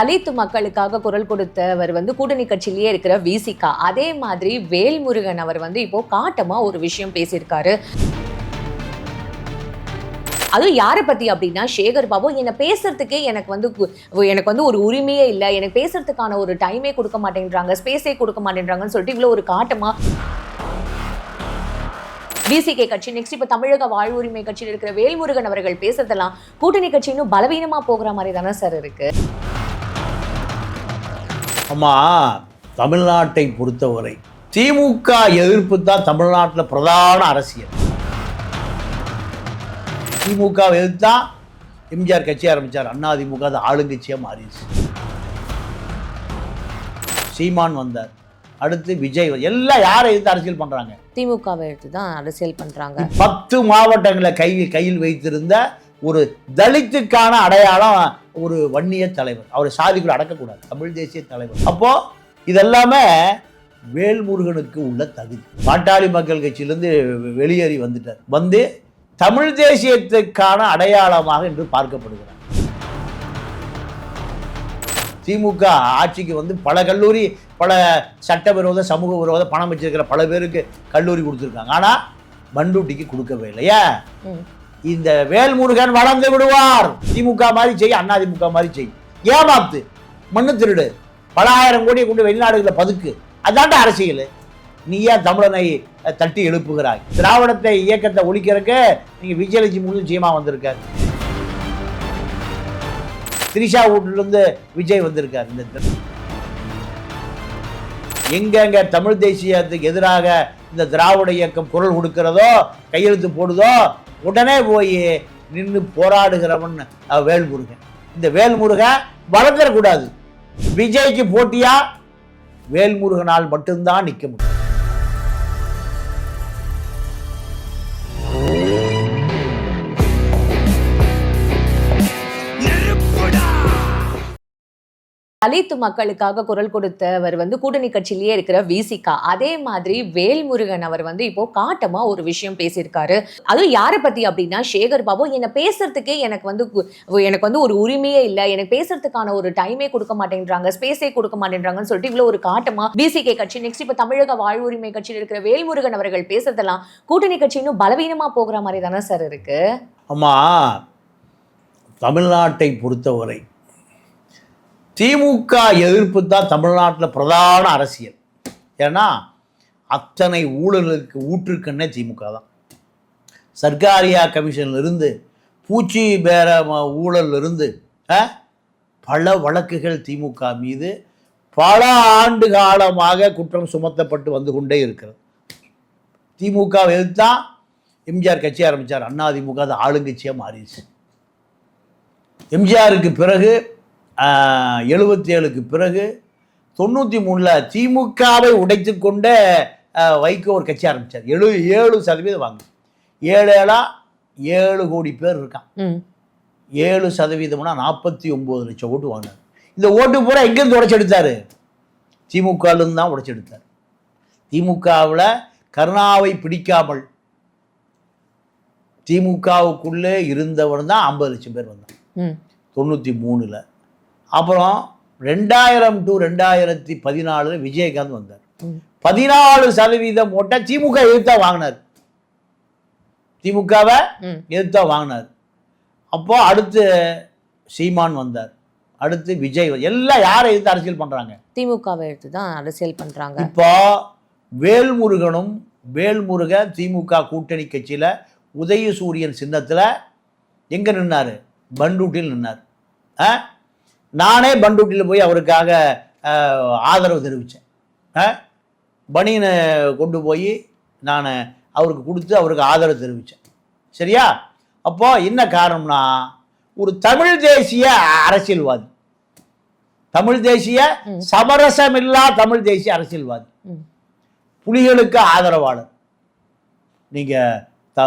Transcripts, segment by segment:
தலித்து மக்களுக்காக குரல் கொடுத்தவர் வந்து கூட்டணி கட்சியிலேயே இருக்கிற விசிகா அதே மாதிரி வேல்முருகன் அவர் வந்து இப்போ காட்டமா ஒரு விஷயம் பேசியிருக்காரு. அதுவும் யாரை பத்தி அப்படின்னா சேகர் பாபு என்னை பேசுறதுக்கே எனக்கு வந்து எனக்கு வந்து ஒரு உரிமையே இல்லை. எனக்கு பேசுறதுக்கான ஒரு டைமே கொடுக்க மாட்டேங்கிறாங்க ஸ்பேஸே கொடுக்க மாட்டேங்கிறாங்கன்னு சொல்லிட்டு இவ்வளோ ஒரு காட்டமா பிசிகே கட்சி. நெக்ஸ்ட் இப்போ தமிழக வாழ்வுரிமை கட்சியில் இருக்கிற வேல்முருகன் அவர்கள் பேசுறதெல்லாம் கூட்டணி கட்சி இன்னும் பலவீனமாக போகிற மாதிரி தானே சார் இருக்குது அம்மா தமிழ்நாட்டை பொறுத்தவரை திமுக எதிர்ப்பு தான் தமிழ்நாட்டில் பிரதான அரசியல். திமுக எதிர்த்தா எம்ஜிஆர் கட்சி ஆரம்பித்தார் அண்ணா திமுக அது ஆளுங்கட்சியாக மாறிடுச்சு. சீமான் வந்தார். அடுத்து விஜய் எல்லாம் யாரை எதிர்த்து அரசியல் பண்ணுறாங்க திமுகவை எடுத்து தான் அரசியல் பண்றாங்க. பத்து மாவட்டங்களை கையில் கையில் வைத்திருந்த ஒரு தலித்துக்கான அடையாளம் ஒரு வன்னிய தலைவர். அவர் சாதிக்குள்ள அடக்கக்கூடாது. தமிழ் தேசிய தலைவர். அப்போ இதெல்லாமே வேல்முருகனுக்கு உள்ள தகுதி. பாட்டாளி மக்கள் கட்சியிலேருந்து வெளியேறி வந்துட்டார். வந்து தமிழ் தேசியத்துக்கான அடையாளமாக இன்று பார்க்கப்படுகிறார். திமுக ஆட்சிக்கு வந்து பல கல்லூரி பல சட்டவிரோத சமூக விரோத பணம் வச்சிருக்கிற பல பேருக்கு கல்லூரி கொடுத்துருக்காங்க. ஆனால் மண்டூட்டிக்கு கொடுக்கவே இல்லையா. இந்த வேல்முருகன் வளர்ந்து விடுவார். திமுக மாதிரி செய் அண்ணா திமுக மாதிரி செய். ஏமாத்து. மண்ணு திருடு. பல ஆயிரம் கோடியை கொண்டு வெளிநாடுகளில் பதுக்கு. அதாண்ட அரசியல். நீ ஏன் தமிழனை தட்டி எழுப்புகிறாய்? திராவிடத்தை இயக்கத்தை ஒழிக்கிறதுக்கு நீங்க விஜயலட்சுமி முழு நிச்சயமா வந்திருக்காரு. திரிஷா வீட்டிலிருந்து விஜய் வந்திருக்கார் இந்த எங்கெங்க தமிழ் தேசியத்துக்கு எதிராக இந்த திராவிட இயக்கம் குரல் கொடுக்கிறதோ கையெழுத்து போடுதோ உடனே போய் நின்று போராடுகிறவன் வேல்முருகன். இந்த வேல்முருகன் வளர்ந்துடக்கூடாது விஜய்க்கு போட்டியா? வேல்முருகனால் மட்டும்தான் நிற்க முடியும். தலித்து மக்களுக்காக குரல் கொடுத்தவர் வந்து கூட்டணி கட்சியிலேயே இருக்கிற விசிகா அதே மாதிரி வேல்முருகன் அவர் வந்து இப்போ காட்டமா ஒரு விஷயம் பேசியிருக்காரு. அதுவும் யாரை பத்தி அப்படின்னா சேகர் பாபு என்னை பேசுறதுக்கே எனக்கு வந்து எனக்கு வந்து ஒரு உரிமையே இல்லை. எனக்கு பேசுறதுக்கான ஒரு டைமே கொடுக்க மாட்டேன்றாங்க. ஸ்பேஸே கொடுக்க மாட்டேன்றாங்கன்னு சொல்லிட்டு இவ்வளவு ஒரு காட்டமா பிசிகே கட்சி. நெக்ஸ்ட் இப்போ தமிழக வாழ்வுரிமை கட்சியில் இருக்கிற வேல்முருகன் அவர்கள் பேசுறதெல்லாம் கூட்டணி கட்சி இன்னும் பலவீனமா போகிற மாதிரி தானே சார் இருக்கு? ஆமா. தமிழ்நாட்டை பொறுத்தவரை திமுக எதிர்ப்பு தான் தமிழ்நாட்டில் பிரதான அரசியல். ஏன்னா அத்தனை ஊழலுக்கு ஊற்றுக்கண்ணே திமுக தான். சர்க்காரியா கமிஷன்லேருந்து பூச்சி பேர ம- பல வழக்குகள் திமுக மீது பல ஆண்டு காலமாக குற்றம் சுமத்தப்பட்டு வந்து கொண்டே இருக்கிறது. திமுக எதிர்த்தான் எம்ஜிஆர் கட்சி ஆரம்பித்தார் அண்ணா திமுக அது ஆளுங்கட்சியாக மாறிடுச்சு. எம்ஜிஆருக்கு பிறகு எழுபத்தி ஏழுக்கு பிறகு தொண்ணூற்றி மூணில் திமுகவை உடைத்து கொண்ட வைகோ ஒரு கட்சி ஆரம்பித்தார் எழு ஏழு சதவீதம் வாங்க. ஏழு ஏழா ஏழு கோடி பேர் இருக்கான். ஏழு சதவீதம்னா நாற்பத்தி ஒம்பது லட்சம் ஓட்டு வாங்கினார். இந்த ஓட்டு பூரா எங்கேருந்து உடைச்செடுத்தாரு? திமுகலேருந்து தான் உடைச்செடுத்தார். திமுகவில் கருணாவை பிடிக்காமல் திமுகவுக்குள்ளே இருந்தவன் தான் ஐம்பது லட்சம் பேர் வந்தான். தொண்ணூற்றி மூணில் அப்புறம் ரெண்டாயிரம் டு ரெண்டாயிரத்தி பதினாலில் விஜயகாந்த் வந்தார். பதினாலு சதவீதம் ஓட்டை திமுக எதிர்த்தா வாங்கினார். திமுகவை எதிர்த்தா வாங்கினார். அப்போ அடுத்து சீமான் வந்தார். அடுத்து விஜய் எல்லாம் யாரை எதிர்த்து அரசியல் பண்ணுறாங்க திமுகவை எடுத்து தான் அரசியல் பண்றாங்க. இப்போ வேல்முருகனும் வேல்முருக திமுக கூட்டணி கட்சியில் உதயசூரியன் சின்னத்தில் எங்கே நின்னார்? பண்டூட்டில் நின்னார். ஆ? நானே பண்டூட்டியில் போய் அவருக்காக ஆதரவு தெரிவித்தேன் பனியனை கொண்டு போய் நான் அவருக்கு கொடுத்து அவருக்கு ஆதரவு தெரிவித்தேன் சரியா? அப்போ என்ன காரணம்னா ஒரு தமிழ் தேசிய அரசியல்வாதி. தமிழ் தேசிய. சமரசமில்லா தமிழ் தேசிய அரசியல்வாதி. புலிகளுக்கு ஆதரவாளர். நீங்க த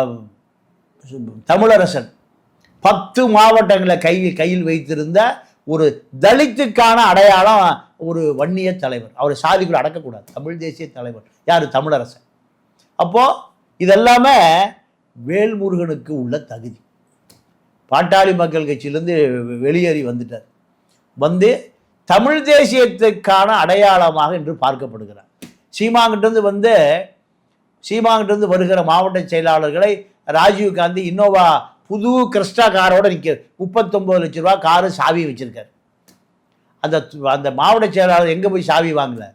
தமிழரசன். பத்து மாவட்டங்களை கையில் கையில் வைத்திருந்த ஒரு தலித்துக்கான அடையாளம் ஒரு வன்னிய தலைவர். அவர் சாதிக்குள்ள அடக்கக்கூடாது. தமிழ் தேசிய தலைவர். யார்? தமிழரசன். அப்போது இதெல்லாமே வேல்முருகனுக்கு உள்ள தகுதி. பாட்டாளி மக்கள் கட்சியிலேருந்து வெளியேறி வந்துட்டார். வந்து தமிழ் தேசியத்துக்கான அடையாளமாக இன்று பார்க்கப்படுகிறார். சீமாங்கிட்டிருந்து வந்து சீமாங்கிட்டிருந்து வருகிற மாவட்ட செயலாளர்களை ராஜீவ் காந்தி இன்னோவா புது கிறிஸ்டா காரோட நிற்க முப்பத்தொம்பது லட்ச ரூபா காரு சாவி வச்சிருக்காரு. அந்த அந்த மாவட்ட செயலாளர் எங்கே போய் சாவி வாங்கல?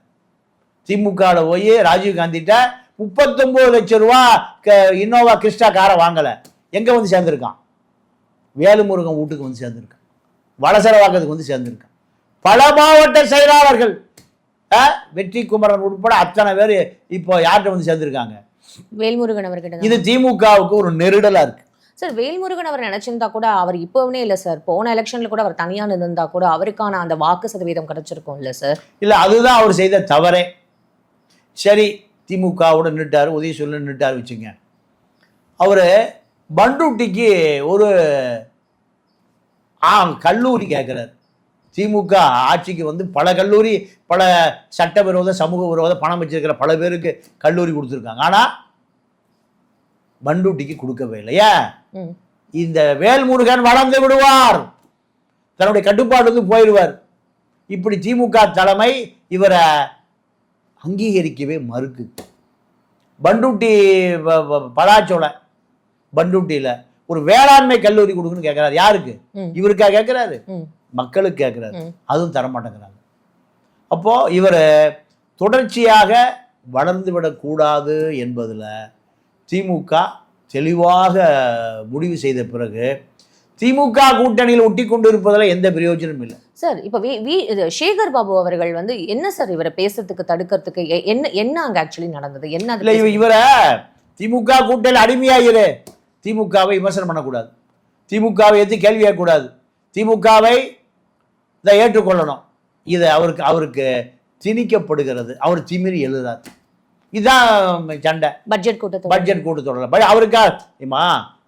திமுகவில் போய் ராஜீவ் காந்திட்ட முப்பத்தொம்பது லட்ச ரூபா க- இன்னோவா கிறிஸ்டா காரை வாங்கலை. எங்கே வந்து சேர்ந்துருக்கான்? வேலுமுருகன் வீட்டுக்கு வந்து சேர்ந்துருக்கான். வளசரவாக்கத்துக்கு வந்து சேர்ந்துருக்கான். பல மாவட்ட செயலாளர்கள் வெற்றி குமரன் உட்பட அத்தனை பேர் இப்போ யார்கிட்ட வந்து சேர்ந்துருக்காங்க? வேல்முருகன் அவர்கிட்ட. இது திமுகவுக்கு ஒரு நெருடலா இருக்கு. சார் வேல்முருகன் அவர் நினைச்சிருந்தா கூட அவர் இப்போவே இல்ல சார். போன எலெக்ஷன்ல கூட அவர் தனியாக நின்றுந்தா கூட அவருக்கான அந்த வாக்கு சதவீதம் கிடைச்சிருக்கும் இல்ல சார். இல்லை அதுதான் அவர் செய்த தவறே. சரி திமுகவோட நின்றுட்டார் உதயசூரியன் நின்றுட்டார் வச்சுங்க. அவர் பண்டூட்டிக்கு ஒரு ஆ கல்லூரி கேட்குறார் திமுக ஆட்சிக்கு வந்து பல கல்லூரி பல சட்டவிரோத சமூக விரோத பணம் வச்சிருக்கிற பல பேருக்கு கல்லூரி கொடுத்துருக்காங்க. ஆனால் பண்டூட்டிக்கு கொடுக்கவே இல்லையா. இந்த வேல்முருகன் வளர்ந்து விடுவார். தன்னுடைய கட்டுப்பாடு வந்து போயிடுவார். இப்படி திமுக தலைமை இவரை அங்கீகரிக்கவே மறுக்கு. பண்டூட்டி பலாச்சோலை பண்டூட்டியில் ஒரு வேளாண்மை கல்லூரி கொடுக்குன்னு கேட்குறாரு யாருக்கு. இவருக்கா கேட்குறாரு. மக்களுக்கு கேட்குறாரு. அதுவும் தர மாட்டேங்கிறாங்க. அப்போ இவர் தொடர்ச்சியாக வளர்ந்து விடக்கூடாது என்பதில் திமுக தெளிவாக முடிவு செய்த பிறகு திமுக கூட்டணியில் ஒட்டி கொண்டு இருப்பதில் எந்த பிரயோஜனமும் இல்லை. சார் இப்ப வி வி சேகர் பாபு அவர்கள் வந்து என்ன சார் இவரை பேசுறதுக்கு தடுக்கிறதுக்கு என்ன என்ன அங்க ஆக்சுவலி நடந்தது? என்ன இல்லை இவ இவரை திமுக கூட்டணியில் அடிமையாயிரு. திமுகவை விமர்சனம் பண்ணக்கூடாது. திமுகவை எதிர்த்து கேள்வி கேட்கக்கூடாது. திமுகவை இதை ஏற்றுக்கொள்ளணும். இது அவருக்கு அவருக்கு திணிக்கப்படுகிறது. அவர் திமிரி எழுதார் இதுதான் சண்டை. பட்ஜெட் கூட்டத்தொடர். பட்ஜெட் கூட்டத்தொடரில் பட் அவருக்கா ஏம்மா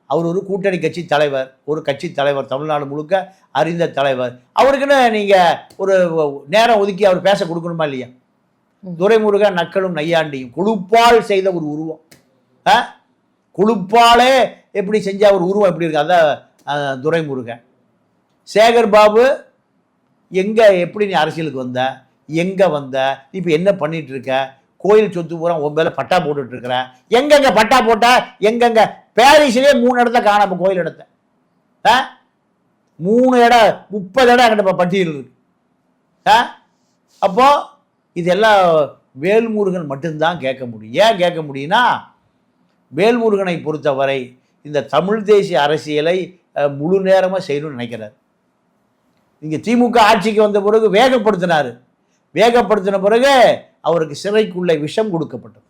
அவர் ஒரு கூட்டணி கட்சி தலைவர் ஒரு கட்சி தலைவர் தமிழ்நாடு முழுக்க அறிந்த தலைவர். அவருக்குன்னு நீங்கள் ஒரு நேரம் ஒதுக்கி அவர் பேச கொடுக்கணுமா இல்லையா. துரைமுருகன் நக்களும் நையாண்டியும். கொழுப்பால் செய்த ஒரு உருவம். ஆ? கொழுப்பாலே எப்படி செஞ்ச ஒரு உருவம் எப்படி இருக்கு? அதான் துரைமுருகன். சேகர் பாபு எங்கே எப்படி நீ அரசியலுக்கு வந்த? எங்கே வந்த? இப்போ என்ன பண்ணிட்டு இருக்க? கோயில் சொத்து பூரா உன் மேலே பட்டா போட்டுட்டு இருக்கிறேன். எங்கெங்க பட்டா போட்டா எங்கெங்க? பாரிஸ்லயே மூணு இடத்த காணாம கோயில் இடத்த. ஆ? மூணு இடம் முப்பது இடம் எங்கிட்ட இப்போ பட்டியல் இருக்கு. ஆ? அப்போ இதெல்லாம் வேல்முருகன் மட்டும்தான் கேட்க முடியும். ஏன் கேட்க முடியும்னா வேல்முருகனை பொறுத்தவரை இந்த தமிழ் தேசிய அரசியலை முழு நேரமாக செய்யணும்னு நினைக்கிறார். இங்கே திமுக ஆட்சிக்கு வந்த பிறகு வேகப்படுத்தினார். வேகப்படுத்தின பிறகு அவருக்கு சிறைக்குள்ளே விஷம் கொடுக்கப்பட்டது.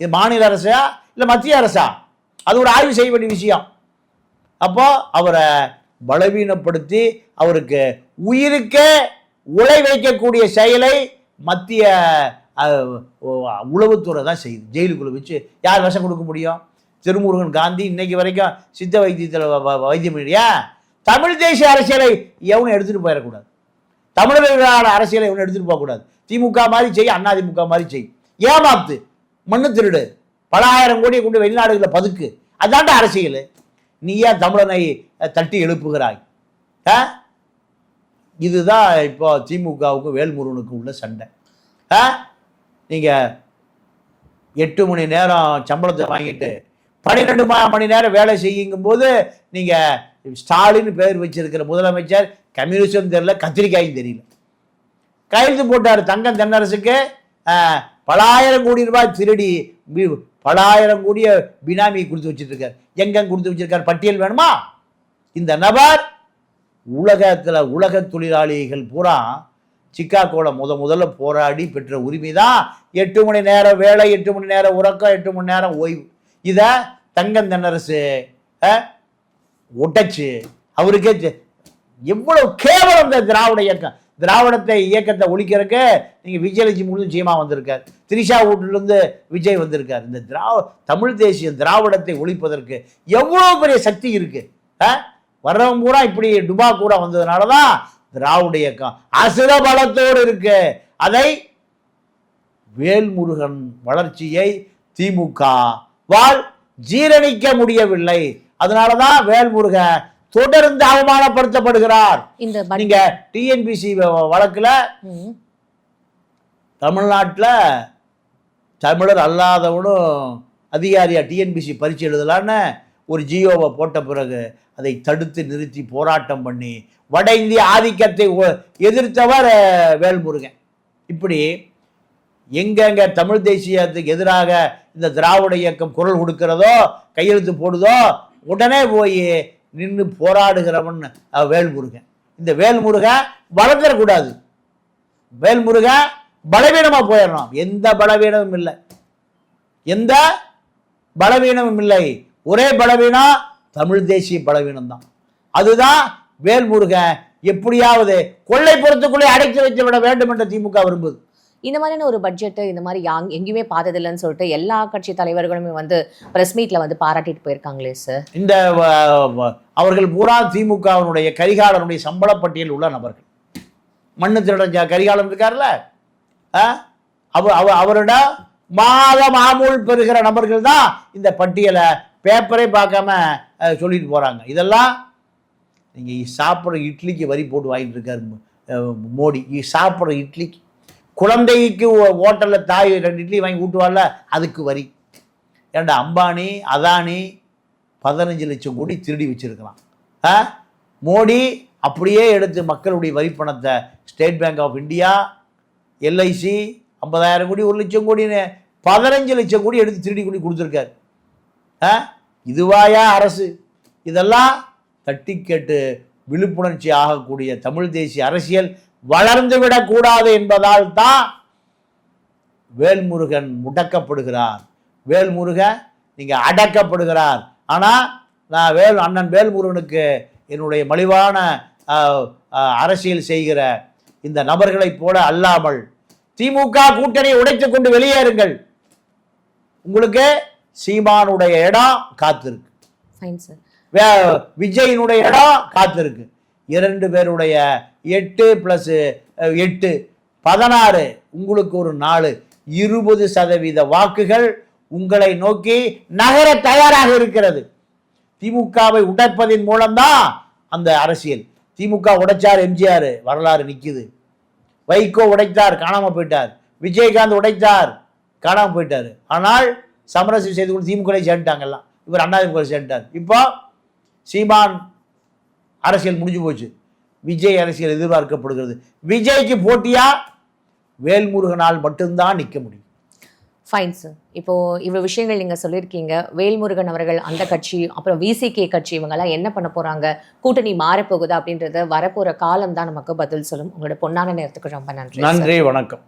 இது மாநில அரசா இல்லை மத்திய அரசா? அது ஒரு ஆய்வு செய்ய வேண்டிய விஷயம். அப்போ அவரை பலவீனப்படுத்தி அவருக்கு உயிருக்கே உலை வைக்கக்கூடிய செயலை மத்திய உளவுத்துறை தான் செய்யுது. ஜெயிலுக்குள்ள வச்சு யார் விஷம் கொடுக்க முடியும்? திருமுருகன் காந்தி இன்னைக்கு வரைக்கும் சித்த வைத்தியத்தில் வைத்தியம் இல்லையா தமிழ் தேசிய அரசியலை எவனும் எடுத்துகிட்டு போயிடக்கூடாது. தமிழர்களான அரசியலை எவனும் எடுத்துகிட்டு போகக்கூடாது. திமுக மாதிரி செய் திமுக மாதிரி செய் ஏமாத்து மண்ணு திருடு பல ஆயிரம் கோடியை கொண்டு வெளிநாடுகளில் பதுக்கு. அதான்டா அரசியல். நீ ஏன் தமிழனை தட்டி எழுப்புகிறாய்? ஆ? இதுதான் இப்போ திமுகவுக்கும் வேல்முருகனுக்கும் உள்ள சண்டை. ஆ? நீங்கள் எட்டு மணி நேரம் சம்பளத்தை வாங்கிட்டு பன்னிரெண்டு மணி நேரம் வேலை செய்யுங்கும்போது நீங்கள் ஸ்டாலின் பேர் வச்சிருக்கிற முதலமைச்சர் கம்யூனிஸ்டும் தெரியல கத்திரிக்காயும் தெரியல. கையெழுத்து போட்டார் தங்கம் தென்னரசுக்கு. பலாயிரம் கோடி ரூபாய் திருடி பலாயிரம் கோடிய பினாமி கொடுத்து வச்சிருக்கார். எங்கெங்க எங்க கொடுத்து வச்சிருக்கார்? பட்டியல் வேணுமா? இந்த நபர் உலகத்தில் உலக தொழிலாளிகள் பூரா சிக்காகோல முத முதல்ல போராடி பெற்ற உரிமை தான் எட்டு மணி நேரம் வேலை எட்டு மணி நேரம் உறக்கம் எட்டு மணி நேரம் ஓய்வு. இதை தங்கம் தென்னரசு அஹ், ஒட்டச்சு. அவருக்கே எவ்வளவு கேவலம் இந்த திராவிட இயக்கம். திராவிடத்தை இயக்கத்தை ஒழிக்கிறதுக்கு நீங்கள் விஜயலட்சுமி முழு நிச்சயமா வந்திருக்கார். திரிஷா வீட்டிலிருந்து விஜய் வந்திருக்கார். இந்த திராவ தமிழ் தேசியம் திராவிடத்தை ஒழிப்பதற்கு எவ்வளோ பெரிய சக்தி இருக்கு. ஆ? வர்றவங்க பூரா இப்படி டுபா கூட வந்ததுனால தான் திராவிட இயக்கம் அசுர பலத்தோடு இருக்கு. அதை வேல்முருகன் வளர்ச்சியை திமுக வால் ஜீரணிக்க முடியவில்லை. அதனால தான் வேல்முருகன் தொடர்ந்து அவமானப்படுத்தப்படுகிறார். நீங்க டிஎன்பிசி வழக்குல தமிழ்நாட்டுல தமிழர் அல்லாதவனும் அதிகாரியா டிஎன்பிசி பரீட்சை எழுதலான்னு ஒரு ஜியோவை போட்ட பிறகு அதை தடுத்து நிறுத்தி போராட்டம் பண்ணி வட இந்திய ஆதிக்கத்தை எதிர்த்தவர் வேல்முருகன். இப்படி எங்கெங்க தமிழ் தேசியத்துக்கு எதிராக இந்த திராவிட இயக்கம் குரல் கொடுக்கிறதோ கையெழுத்து போடுதோ உடனே போய் நின்று போராடுகிறவன் வேல்முருகன். இந்த வேல்முருகன் வளர்ந்துடக்கூடாது வேல்முருகன் பலவீனமாக போயிடணும் எந்த பலவீனமும் இல்லை. எந்த பலவீனமும் இல்லை. ஒரே பலவீனம் தமிழ் தேசிய பலவீனம் தான் அதுதான் வேல்முருகன் எப்படியாவது கொள்ளைப்புறத்துக்குள்ளே அடைத்து வைத்து விட வேண்டும் என்று திமுக விரும்புது. இந்த மாதிரியான ஒரு பட்ஜெட்டு இந்த மாதிரி யாங் எங்கேயுமே பார்த்ததில்லைன்னு சொல்லிட்டு எல்லா கட்சி தலைவர்களுமே வந்து ப்ரெஸ் மீட்டில் வந்து பாராட்டிட்டு போயிருக்காங்களே சார் இந்த வ- வ- அவர்கள் பூரா திமுகவினுடைய கரிகாலனுடைய சம்பள பட்டியல் உள்ள நபர்கள். மண்ணு திருடன் கரிகாலன் இருக்கார்ல? அவர் அவ அவ அவரிடம் மாத மாமூல் பெறுகிற நபர்கள் தான் இந்த பட்டியலை பேப்பரே பார்க்காம சொல்லிட்டு போகிறாங்க இதெல்லாம் நீங்கள் சாப்பிட்ற இட்லிக்கு வரி போட்டு வாங்கிட்டு இருக்காரு மோடி. சாப்பிட்ற இட்லிக்கு குழந்தைக்கு ஹோட்டலில் தாய் ரெண்டு இட்லி வாங்கி ஊட்டுவாள்ல அதுக்கு வரி. ஏண்டா அம்பானி அதானி பதினஞ்சு லட்சம் கோடி திருடி வச்சுருக்கலாம் ஆ? மோடி அப்படியே எடுத்து மக்களுடைய வரி பணத்தை State Bank of India LIC ஐம்பதாயிரம் கோடி ஒரு லட்சம் கோடின்னு பதினஞ்சு லட்சம் கோடி எடுத்து திருடி கொண்டு கொடுத்துருக்காரு. ஆ? இதுவாயா அரசு? இதெல்லாம் தட்டி கேட்டு விழிப்புணர்ச்சி ஆகக்கூடிய தமிழ் தேசிய அரசியல் வளர்ந்து விடக்கூடாது என்பதால் தான் வேல்முருகன் முடக்கப்படுகிறார். வேல்முருகன் நீங்க அடக்கப்படுகிறார். ஆனா நான் வேல் அண்ணன் வேல்முருகனுக்கு என்னுடைய மலிவான அரசியல் செய்கிற இந்த நபர்களைப் போல அல்லாமல் திமுக கூட்டணியை உடைத்துக் கொண்டு வெளியேறுங்கள். உங்களுக்கு சீமானுடைய இடம் காத்திருக்கு. விஜயினுடைய இடம் காத்திருக்கு. இரண்டு பேருடைய எட்டு ப்ளஸ் எட்டு பதினாறு உங்களுக்கு ஒரு நாலு. இருபது சதவீத வாக்குகள் உங்களை நோக்கி நகர தயாராக இருக்கிறது. திமுகவை உடைப்பதின் மூலம்தான் அந்த அரசியல். திமுக உடைச்சார் எம்ஜிஆர் வரலாறு நிற்குது வைகோ உடைத்தார் காணாமல் போயிட்டார். விஜயகாந்த் உடைத்தார் காணாமல் போயிட்டார். ஆனால் சமரசம் செய்து கொண்டு திமுக சேர்ந்துட்டாங்கல்லாம் இவர் அண்ணாதிமுக சேர்ந்துட்டார். இப்போ சீமான் அரசியல் முடிஞ்சு போச்சு. விஜய் அரசியல் எதிர்பார்க்கப்படுகிறது. விஜய்க்கு போட்டியா? வேல்முருகனால் மட்டும்தான் நிற்க முடியும். ஃபைன் சார் இப்போ இவ்வளவு விஷயங்கள் நீங்க சொல்லியிருக்கீங்க. வேல்முருகன் அவர்கள் அந்த கட்சி அப்புறம் விசிகே கட்சி இவங்கெல்லாம் என்ன பண்ண போறாங்க? கூட்டணி மாறப்போகுதா அப்படின்றத வரப்போற காலம் தான் நமக்கு பதில் சொல்லும். உங்களோட பொன்னான நேரத்துக்கு ரொம்ப நன்றி. நன்றி வணக்கம்.